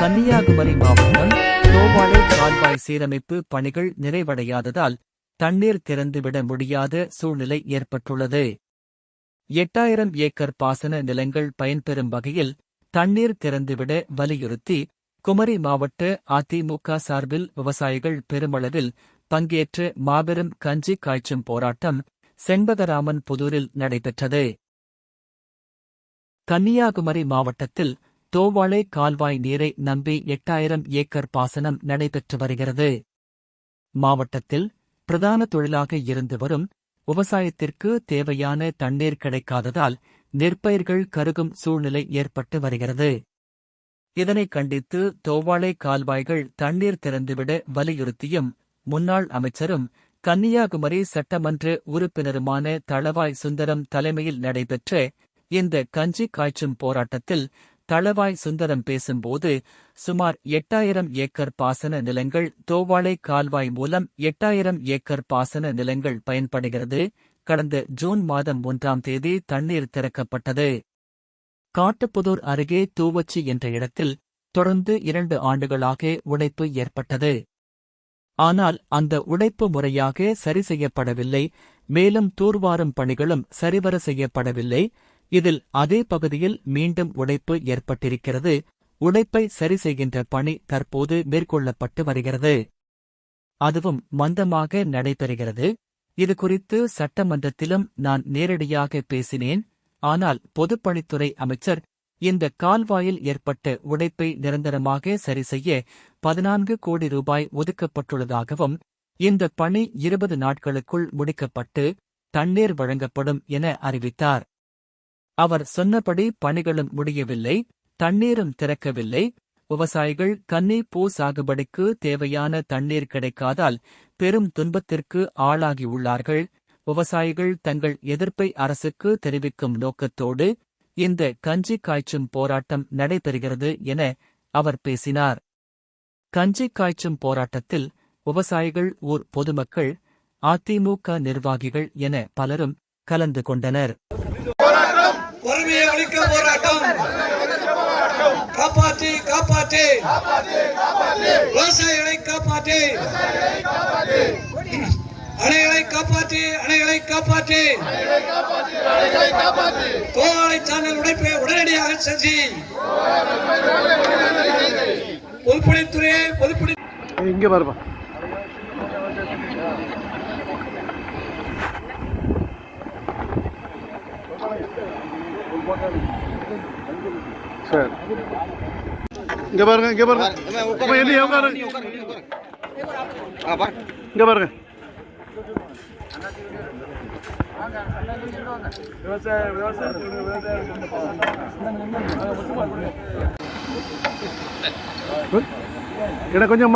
கன்னியாகுமரி மாவட்டம் தோவாளை கால்வாய் சீரமைப்பு பணிகள் நிறைவடையாததால் தண்ணீர் திறந்துவிட முடியாத சூழ்நிலை ஏற்பட்டுள்ளது. எட்டாயிரம் ஏக்கர் பாசன நிலங்கள் பயன்பெறும் வகையில் தண்ணீர் திறந்துவிட வலியுறுத்தி குமரி மாவட்ட அதிமுக சார்பில் விவசாயிகள் பெருமளவில் பங்கேற்று மாபெரும் கஞ்சி காய்ச்சும் போராட்டம் செண்பகராமன் புதூரில் நடைபெற்றது. கன்னியாகுமரி மாவட்டத்தில் தோவாளை கால்வாய் நீரை நம்பி எட்டாயிரம் ஏக்கர் பாசனம் நடைபெற்று வருகிறது. மாவட்டத்தில் பிரதான தொழிலாக இருந்து வரும் விவசாயத்திற்கு தேவையான தண்ணீர் கிடைக்காததால் நெற்பயிர்கள் கருகும் சூழ்நிலை ஏற்பட்டு வருகிறது. இதனை கண்டித்து தோவாளை கால்வாய்கள் தண்ணீர் திறந்துவிட வலியுறுத்தியும் முன்னாள் அமைச்சரும் கன்னியாகுமரி சட்டமன்ற உறுப்பினருமான தளவாய் சுந்தரம் தலைமையில் நடைபெற்ற இந்த கஞ்சி காய்ச்சும் போராட்டத்தில் தளவாய் சுந்தரம் பேசும்போது சுமார் எட்டாயிரம் ஏக்கர் பாசன நிலங்கள் தோவாளை கால்வாய் மூலம் எட்டாயிரம் ஏக்கர் பாசன நிலங்கள் பயன்படுகிறது. கடந்த ஜூன் மாதம் ஒன்றாம் தேதி தண்ணீர் திறக்கப்பட்டது. காட்டுப்புதூர் அருகே தூவச்சி என்ற இடத்தில் தொடர்ந்து இரண்டு ஆண்டுகளாக உடைப்பு ஏற்பட்டது. ஆனால் அந்த உடைப்பு முறையாக சரி செய்யப்படவில்லை. மேலும் தூர்வாரும் பணிகளும் சரிவர செய்யப்படவில்லை. இதில் அதே பகுதியில் மீண்டும் உடைப்பு ஏற்பட்டிருக்கிறது. உடைப்பை சரி செய்கின்ற பணி தற்போது மேற்கொள்ளப்பட்டு வருகிறது. அதுவும் மந்தமாக நடைபெறுகிறது. இது குறித்து சட்டமன்றத்திலும் நான் நேரடியாக பேசினேன். ஆனால் பொதுப்பணித்துறை அமைச்சர் இந்த கால்வாயில் ஏற்பட்ட உடைப்பை நிரந்தரமாக சரி செய்ய பதினான்கு கோடி ரூபாய் ஒதுக்கப்பட்டுள்ளதாகவும் இந்த பணி இருபது நாட்களுக்குள் முடிக்கப்பட்டு தண்ணீர் வழங்கப்படும் என அறிவித்தார். அவர் சொன்னபடி பணிகளும் முடியவில்லை தண்ணீரும் திறக்கவில்லை. விவசாயிகள் கன்னி பூ சாகுபடிக்கு தேவையான தண்ணீர் கிடைக்காதால் பெரும் துன்பத்திற்கு ஆளாகியுள்ளார்கள் விவசாயிகள் தங்கள் எதிர்ப்பை அரசுக்கு தெரிவிக்கும் நோக்கத்தோடு இந்த கஞ்சி காய்ச்சும் போராட்டம் நடைபெறுகிறது என அவர் பேசினார். கஞ்சி காய்ச்சும் போராட்டத்தில் விவசாயிகள் ஊர் பொதுமக்கள் அதிமுக நிர்வாகிகள் என பலரும் கலந்து கொண்டனர். வறுமையை ஒழிக்க போராட்டம். காப்பாற்றி காப்பாற்றி. விவசாயிகளை காப்பாற்றி. அணைகளை காப்பாற்றி அணைகளை காப்பாற்றி. கோவாலை சானல் உடைப்பை உடனடியாக செஞ்சு. பொதுப்பணித்துறையை பொதுப்பணி இங்க பாருப்பா. சரி இங்க பாருங்க இங்க பாருங்க அம்மா, எண்ணி உட்காரு இங்க பாருங்க எனக்கு கொஞ்சம்